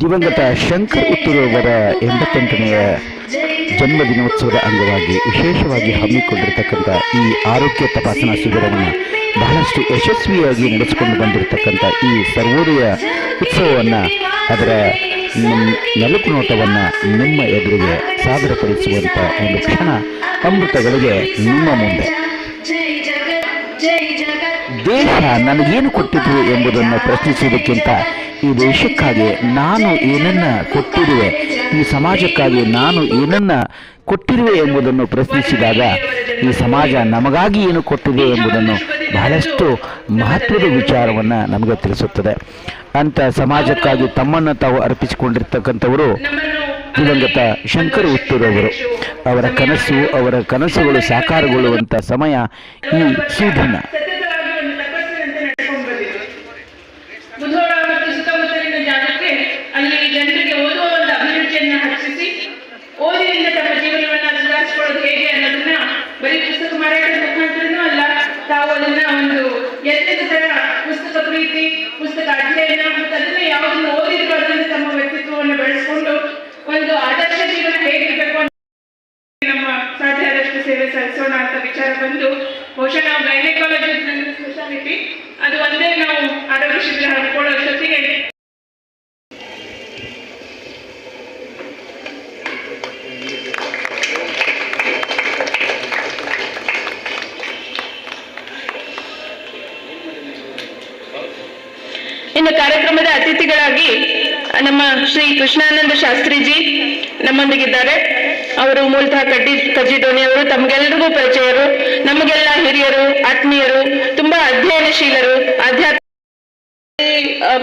ದಿವಂಗತ ಶಂಕರ್ ಉತ್ತುರವರ ಎಂಬತ್ತೆಂಟನೆಯ ಜನ್ಮ ದಿನೋತ್ಸವದ ಅಂಗವಾಗಿ ವಿಶೇಷವಾಗಿ ಹಮ್ಮಿಕೊಂಡಿರತಕ್ಕಂಥ ಈ ಆರೋಗ್ಯ ತಪಾಸಣಾ ಶಿಬಿರವನ್ನು ಬಹಳಷ್ಟು ಯಶಸ್ವಿಯಾಗಿ ನಡೆಸಿಕೊಂಡು ಬಂದಿರತಕ್ಕಂಥ ಈ ಸರ್ವೋದಯ ಉತ್ಸವವನ್ನು ಅದರ ನಲುಕು ನೋಟವನ್ನು ನಿಮ್ಮ ಎದುರಿಗೆ ಸಾದರಪಡಿಸುವಂಥ ಒಂದು ಕ್ಷಣ ಅಮೃತಗಳಿಗೆ ನಿಮ್ಮ ಮುಂದೆ. ದೇಶ ನನಗೇನು ಕೊಟ್ಟಿತು ಎಂಬುದನ್ನು ಪ್ರಶ್ನಿಸುವುದಕ್ಕಿಂತ ಈ ದೇಶಕ್ಕಾಗಿ ನಾನು ಏನನ್ನ ಕೊಟ್ಟಿರುವೆ, ಈ ಸಮಾಜಕ್ಕಾಗಿ ನಾನು ಏನನ್ನ ಕೊಟ್ಟಿರುವೆ ಎಂಬುದನ್ನು ಪ್ರಶ್ನಿಸಿದಾಗ ಈ ಸಮಾಜ ನಮಗಾಗಿ ಏನು ಕೊಟ್ಟಿದೆ ಎಂಬುದನ್ನು ಬಹಳಷ್ಟು ಮಹತ್ವದ ವಿಚಾರವನ್ನು ನಮಗೆ ತಿಳಿಸುತ್ತದೆ. ಅಂತ ಸಮಾಜಕ್ಕಾಗಿ ತಮ್ಮನ್ನು ತಾವು ಅರ್ಪಿಸಿಕೊಂಡಿರ್ತಕ್ಕಂಥವರು ದಿವಂಗತ ಶಂಕರ್ ಹುಟ್ಟೂರವರು ಅವರ. ಕನಸು, ಅವರ ಕನಸುಗಳು ಸಾಕಾರಗೊಳ್ಳುವಂಥ ಸಮಯ ಈ ಸುದಿನ ಸತತವಾಗಿ ಒಂದು ತಪಸ್ಸಿನಂತೆ ನಡ್ಕೊಂಡು ಬಂದಿದ್ರು ಮುಧೋಳ ಮತ್ತು ಸುತ್ತಮುತ್ತಲಿನ ಜಾಗಕ್ಕೆ ಅಲ್ಲಿ ಜನರಿಗೆ ಓದುವ ಒಂದು ಅಭಿರುಚಿಯನ್ನ ಹೆಚ್ಚಿಸಿ, ಓದಿನಿಂದ ತಮ್ಮ ಜೀವನವನ್ನ ಸುಧಾರಿಸಿಕೊಳ್ಳೋದು ಹೇಗೆ ಅನ್ನೋದನ್ನ ಬರೀ ಪುಸ್ತಕ ಮಾರಾಟದ ಮುಖಾಂತರನೂ ಅಲ್ಲ, ತಾವು ಅದನ್ನ ಒಂದು ಎಲ್ಲದ ತರ ಪುಸ್ತಕ ಪ್ರೀತಿ, ಪುಸ್ತಕ ಅಧ್ಯಯನ ಮತ್ತು ಅದನ್ನ ಯಾವುದನ್ನು ಓದಿದ್ರು ತಮ್ಮ ವ್ಯಕ್ತಿತ್ವವನ್ನು ಬೆಳೆಸ್ಕೊಂಡು ಒಂದು ಆದರ್ಶ ಜೀವನ ಹೇಗಿರ್ಬೇಕು ಅಂತ ನಮ್ಮ ಸಾಧ್ಯ ಆದಷ್ಟು ಸೇವೆ ಸಲ್ಲಿಸೋಣ ಅಂತ ವಿಚಾರ ಬಂದು, ಬಹುಶಃ ನಾವು ಗೈನಕಾಲಜಿ ಸ್ಪೆಷಾಲಿಟಿ ಅದು ಒಂದೇ ನಾವು ಆರೋಗ್ಯ ಶಿಬಿರ ಹಮ್ಮಿಕೊಳ್ಳೋ ಜೊತೆಗೆ ಇನ್ನು ಕಾರ್ಯಕ್ರಮದ ಅತಿಥಿಗಳಾಗಿ ನಮ್ಮ ಶ್ರೀ ಕೃಷ್ಣಾನಂದ ಶಾಸ್ತ್ರಿಜಿ ನಮ್ಮೊಂದಿಗಿದ್ದಾರೆ. ಅವರು ಮೂಲತಃ ಕಡ್ಡಿ ಕಜ್ಜಿದೋಣಿ ಅವರು ತಮಗೆಲ್ಲರಿಗೂ ಪರಿಚಯರು, ನಮಗೆಲ್ಲ ಹಿರಿಯರು, ಆತ್ಮೀಯರು, ತುಂಬಾ ಅಧ್ಯಯನಶೀಲರು, ಆಧ್ಯಾತ್ಮ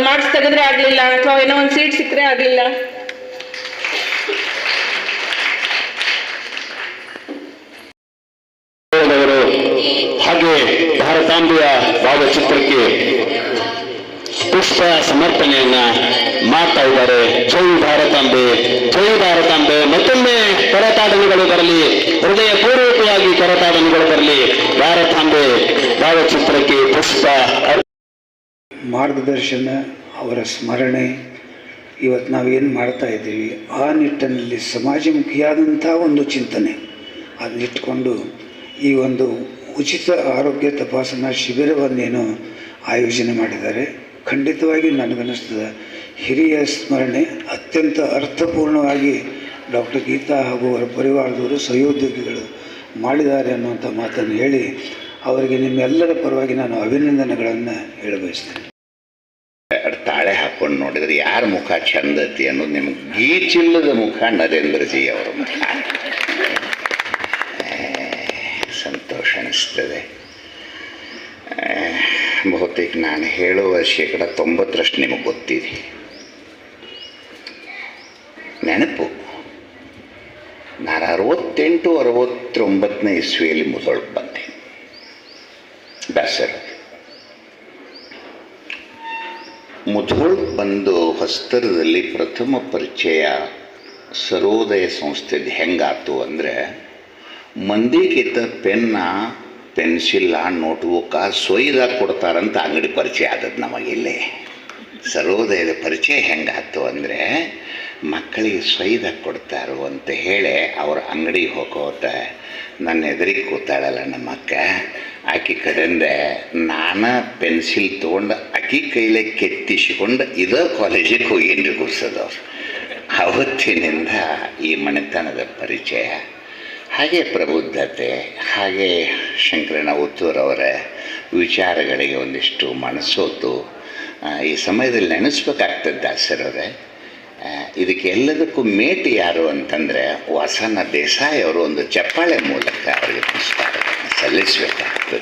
ಮಾರ್ಕ್ಸ್ ತೆಗೆದ್ರೆ ಆಗ್ಲಿಲ್ಲ ಅಥವಾ ಏನೋ ಒಂದು ಸೀಟ್ ಸಿಕ್ಕರೆ ಆಗ್ಲಿಲ್ಲ. ಹಾಗೆ ಭಾರತಾಂಬೆಯ ಭಾವಚಿತ್ರಕ್ಕೆ ಪುಷ್ಪ ಸಮರ್ಪಣೆಯನ್ನ ಮಾಡ್ತಾ ಇದ್ದಾರೆ. ಜೈ ಭಾರತಾಂಬೆ ಜೈ ಭಾರತಾಂಬೆ ಮತ್ತೊಮ್ಮೆ ಕರತಾಡನೆಗಳು ಬರಲಿ ಹೃದಯ ಪೂರ್ವಕವಾಗಿ ಕರತಾಡನೆಗಳು ಬರಲಿ ಭಾರತಾಂಬೆ ಭಾವಚಿತ್ರಕ್ಕೆ ಪುಷ್ಪ ಮಾರ್ಗದರ್ಶನ, ಅವರ ಸ್ಮರಣೆ. ಇವತ್ತು ನಾವೇನು ಮಾಡ್ತಾ ಇದ್ದೀವಿ, ಆ ನಿಟ್ಟಿನಲ್ಲಿ ಸಮಾಜಮುಖಿಯಾದಂಥ ಒಂದು ಚಿಂತನೆ. ಅದನ್ನಿಟ್ಕೊಂಡು ಈ ಒಂದು ಉಚಿತ ಆರೋಗ್ಯ ತಪಾಸಣಾ ಶಿಬಿರವನ್ನೇನು ಆಯೋಜನೆ ಮಾಡಿದ್ದಾರೆ. ಖಂಡಿತವಾಗಿ ನನಗನ್ನಿಸ್ತದೆ ಹಿರಿಯ ಸ್ಮರಣೆ ಅತ್ಯಂತ ಅರ್ಥಪೂರ್ಣವಾಗಿ ಡಾಕ್ಟರ್ ಗೀತಾ ಹಾಗೂ ಅವರ ಪರಿವಾರದವರು ಸಹೋದ್ಯೋಗಿಗಳು ಮಾಡಿದ್ದಾರೆ ಅನ್ನುವಂಥ ಮಾತನ್ನು ಹೇಳಿ ಅವರಿಗೆ ನಿಮ್ಮೆಲ್ಲರ ಪರವಾಗಿ ನಾನು ಅಭಿನಂದನೆಗಳನ್ನು ಹೇಳಬಯಸ್ತೇನೆ. ತಾಳೆ ಹಾಕೊಂಡು ನೋಡಿದ್ರೆ ಯಾರ ಮುಖ ಚಂದತಿ ಅನ್ನೋದು ನಿಮ್ಗೆ ಗೀಚಿಲ್ಲದ ಮುಖ ನರೇಂದ್ರ ಜಿ ಅವರ ಮುಖ ಸಂತೋಷ ಅನಿಸ್ತದೆ. ಬಹುತೇಕ ನಾನು ಹೇಳುವ ಶೇಕಡ ತೊಂಬತ್ತರಷ್ಟು ನಿಮಗೆ ಗೊತ್ತಿದೆ. ನೆನಪು. ನಾನು ಅರವತ್ತೆಂಟು ಅರವತ್ತೊಂಬತ್ತನೇ ಇಸ್ವಿಯಲ್ಲಿ ಮುದೊಳಗೆ ಬಂದೆ. ಬ್ಯಾಸರ್. ಮುಧೋಳ್ ಬಂದು ಹೊಸ್ತರದಲ್ಲಿ ಪ್ರಥಮ ಪರಿಚಯ ಸರೋದಯ ಸಂಸ್ಥೆದು ಹೆಂಗಾತು ಅಂದರೆ ಮಂದಿಗಿಂತ ಪೆನ್ನ ಪೆನ್ಸಿಲ್ಲ ನೋಟ್ಬುಕ್ಕ ಸೊಯ್ದಾಗಿ ಕೊಡ್ತಾರಂತ ಅಂಗಡಿ ಪರಿಚಯ ಆದದ್ದು ನಮಗಿಲ್ಲಿ ಸರ್ವೋದಯದ ಪರಿಚಯ ಹೆಂಗಾಯ್ತು ಅಂದರೆ, ಮಕ್ಕಳಿಗೆ ಸೊಯ್ದ ಕೊಡ್ತಾರೋ ಅಂತ ಹೇಳಿ ಅವ್ರ ಅಂಗಡಿಗೆ ಹೋಗೋತ ನನ್ನ ಎದುರಿಗೆ ಕೂತಾಳಲ್ಲ ನಮ್ಮ ಅಕ್ಕ. ಆಕೆ ಕಡೆಯಿಂದ ನಾನು ಪೆನ್ಸಿಲ್ ತೊಗೊಂಡು ಆಕೆ ಕೈಲೇ ಕೆತ್ತಿಸಿಕೊಂಡು ಇದೇ ಕಾಲೇಜಿಗೆ ಹೋಗೀನಿ ಗುರ್ಸದವ್ರು ಅವತ್ತಿನಿಂದ ಈ ಮನೆತನದ ಪರಿಚಯ. ಹಾಗೆ ಪ್ರಬುದ್ಧತೆ, ಹಾಗೆ ಶಂಕರಣ್ಣ ಉತ್ತೂರವರ ವಿಚಾರಗಳಿಗೆ ಒಂದಿಷ್ಟು ಮನಸ್ಸೋತು ಈ ಸಮಯದಲ್ಲಿ ನೆನೆಸ್ಬೇಕಾಗ್ತದೆ ದಾಸರವರೇ. ಇದಕ್ಕೆ ಎಲ್ಲದಕ್ಕೂ ಮೇಟಿ ಯಾರು ಅಂತಂದರೆ ವಾಸನ ದೇಸಾಯಿ ಅವರು ಒಂದು ಚಪ್ಪಾಳೆ ಮೂಲಕ ಅವರಿಗೆ ಪುರಸ್ಕಾರವನ್ನು ಸಲ್ಲಿಸಬೇಕಾಗ್ತದೆ.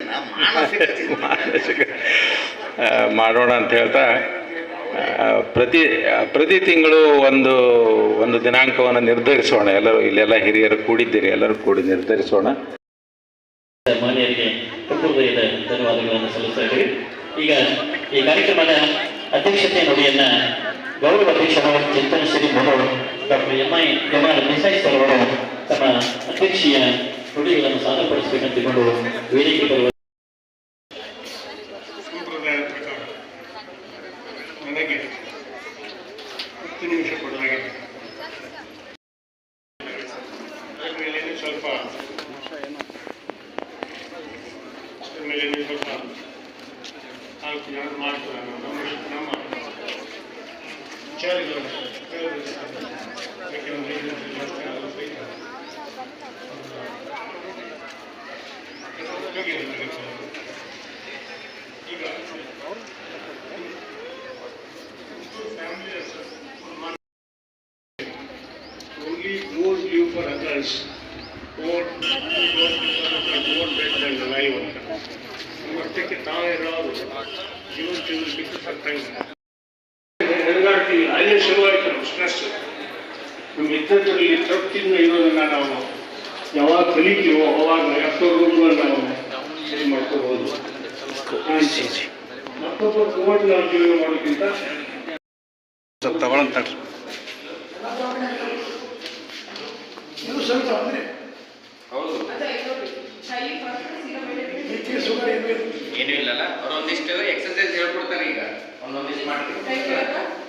ಮಾಡೋಣ ಅಂತ ಹೇಳ್ತಾ ಪ್ರತಿ ಪ್ರತಿ ತಿಂಗಳು ಒಂದು ಒಂದು ದಿನಾಂಕವನ್ನು ನಿರ್ಧರಿಸೋಣ. ಎಲ್ಲರೂ ಇಲ್ಲೆಲ್ಲ ಹಿರಿಯರು ಕೂಡಿದ್ದೀರಿ, ಎಲ್ಲರೂ ಕೂಡಿ ನಿರ್ಧರಿಸೋಣ. ಧನ್ಯವಾದಗಳನ್ನು ಸಲ್ಲಿಸ್ತಾ ಇದ್ದೀವಿ. ಈಗ ಈ ಕಾರ್ಯಕ್ರಮದ ಅಧ್ಯಕ್ಷತೆ ನುಡಿಯನ್ನ ಗೌರವ ಅಧ್ಯಕ್ಷರಾದ ಚಿಂತನ Shri Mohan doctor M I M R sir ಅವರು ತಮ್ಮ ಅಧ್ಯಕ್ಷೀಯ ನುಡಿಗಳನ್ನು ಸಾದರಪಡಿಸಬೇಕಂತಕೊಂಡು ವೇದಿಕೆ ಬರುವ ಅದ್ರ ಮೇಲೆ ನೀವು ಸ್ವಲ್ಪ ನಾಲ್ಕು ಜನ ಮಾಡ್ತಾರೆ ನಮ್ಮ ನಮ್ಮ ವಿಚಾರಗಳು ಯಾಕೆಂದ್ರೆ ಇದು ಜಾಸ್ತಿ ಆಗೋದು ಬೈತಾರೆ. ಈಗ only those live for others, ಇದ್ದದ್ರಲ್ಲಿ ತೃಪ್ತಿಯಿಂದ ಇರೋದನ್ನ ನಾವು ಯಾವಾಗ ಕಲಿತೀವೋ ಅವಾಗ ಎಷ್ಟೋ ರೂಪಗಳನ್ನ ನಾವು ಸರಿ ಮಾಡ್ಕೋಬಹುದು ಮತ್ತೊಬ್ಬ ಕುಮಾರ್ ನಾವು ಜೀವನ ಮಾಡೋಕ್ಕಿಂತ ಸ್ವಲ್ಪ ತಗೊಳಂತಾಡ್ರಿ ಏನೂ ಇಲ್ಲಲ್ಲ. ಅವ್ರ ಒಂದಿಷ್ಟು ಎಕ್ಸರ್ಸೈಸ್ ಹೇಳ್ಕೊಡ್ತಾರೆ ಈಗ. ಒಂದೊಂದಿಷ್ಟು ಮಾಡ್ತೀವಿ.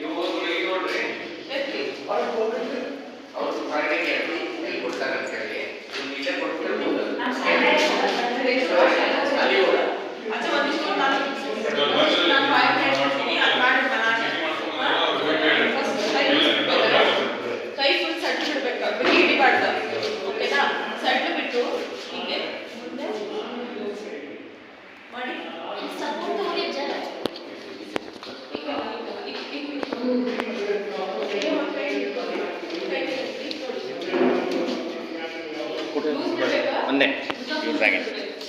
ಇವು ಹೋಗಿ ನೋಡ್ರಿ ಅವ್ರು ಹೊರಗೆ ಕೇಳಿ ಎಲ್ಲಿ ಕೊಡ್ತಾರೆ ಅಂತ ಹೇಳಿ ಒಂದು ಇಲ್ಲೇ ಕೊಟ್ಬಿಡ್ಬೋದು ಅಲ್ಲಿ ಹೋಗ ಕೈ ಫುಲ್ ಸಡ್ಡು ಬಿಡ್ಬೇಕು ಬಿಡಿ ಹಿಡಿಬಾರ್ದು ಓಕೆನಾ ಸಡ್ಡು ಬಿಟ್ಟು ಹೀಗೆ ಮುಂದೆ ಮಾಡಿ ಸಪೋರ್ಟ್ ಹೋಗಿ ಜನ ಒಂದೇ. ಯೂಸ್ ಆಗಿದೆ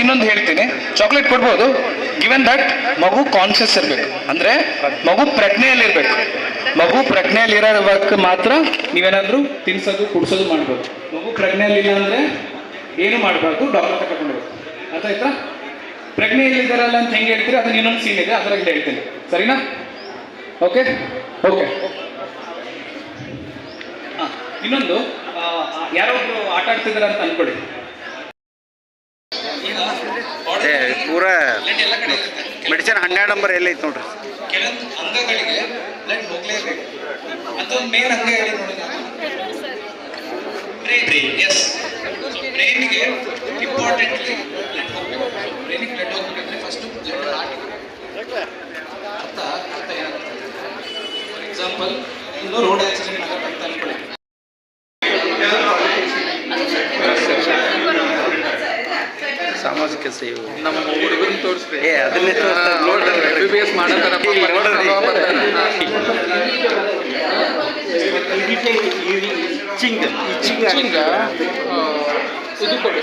ಅದು ಮತ್ತಿನ್ನೊಂದು ಹೇಳ್ತೀನಿ. ಚಾಕ್ಲೇಟ್ ಕೊಡ್ಬೋದು. ಗಿವನ್ ದಟ್ ಮಗು ಕಾನ್ಷಿಯಸ್ ಇರಬೇಕು. ಅಂದ್ರೆ ಮಗು ಪ್ರಜ್ಞೆಯಲ್ಲಿರ್ಬೇಕು. ಮಗು ಪ್ರಜ್ಞೆಯಲ್ಲಿ ಇರೋವಾಗ ಮಾತ್ರ ನೀವೇನಾದ್ರೂ ತಿನ್ಸೋದು ಕುಡ್ಸೋದು ಮಾಡ್ಬೋದು. ಮಗು ಪ್ರಜ್ಞೆಯಲ್ಲಿ ಇಲ್ಲ ಅಂದ್ರೆ ಏನು ಮಾಡಬಾರ್ದು? ಡಾಕ್ಟರ್ ತಗೊಂಡು ಅರ್ಥ ಆಯ್ತಾ ಪ್ರಜ್ಞೆಯಲ್ಲಿದ್ದಾರಲ್ಲ ಅಂತ ಹೆಂಗೆ ಹೇಳ್ತೀರಿ? ಅದನ್ನ ಇನ್ನೊಂದು ಸೀನ್ ಇದೆ. ಅದ್ರಲ್ಲಿ ಹೇಳ್ತೀನಿ. ಸರಿನಾ? ಓಕೆ ಓಕೆ ಇನ್ನೊಂದು ಆ, ಆ, ಯಾರೋ ಒಬ್ರು ಆಟ ಆಡ್ತಿದಾರೆ ಅಂತ ಅನ್ಕೊಳ್ಳಿ. ಹನ್ನೆರಡು ನಂಬರ್ ಎಲ್ಲೈತೆ ನೋಡ್ರಿ. ಕೆಲವೊಂದು ಅಂಗಗಳಿಗೆ ಅದೊಂದು main as importantly for example road accident ಆಗತ್ತೆ ಅಂತ ಅನ್ಕೊಳ್ಳಿ ಸಾಮಾಜಿಕ ಸೇವೆ. ನಮ್ಮ ಹುಡುಗನ್ ತೋರಿಸ್ರಿ. ಏ ಅದನ್ನೇ ತೋರಿಸ್ತಾರೆ. ನೋಡ್ರಿ. B S Ching. ಚಿಂಗ್ ಇದು ಕೊಡಿ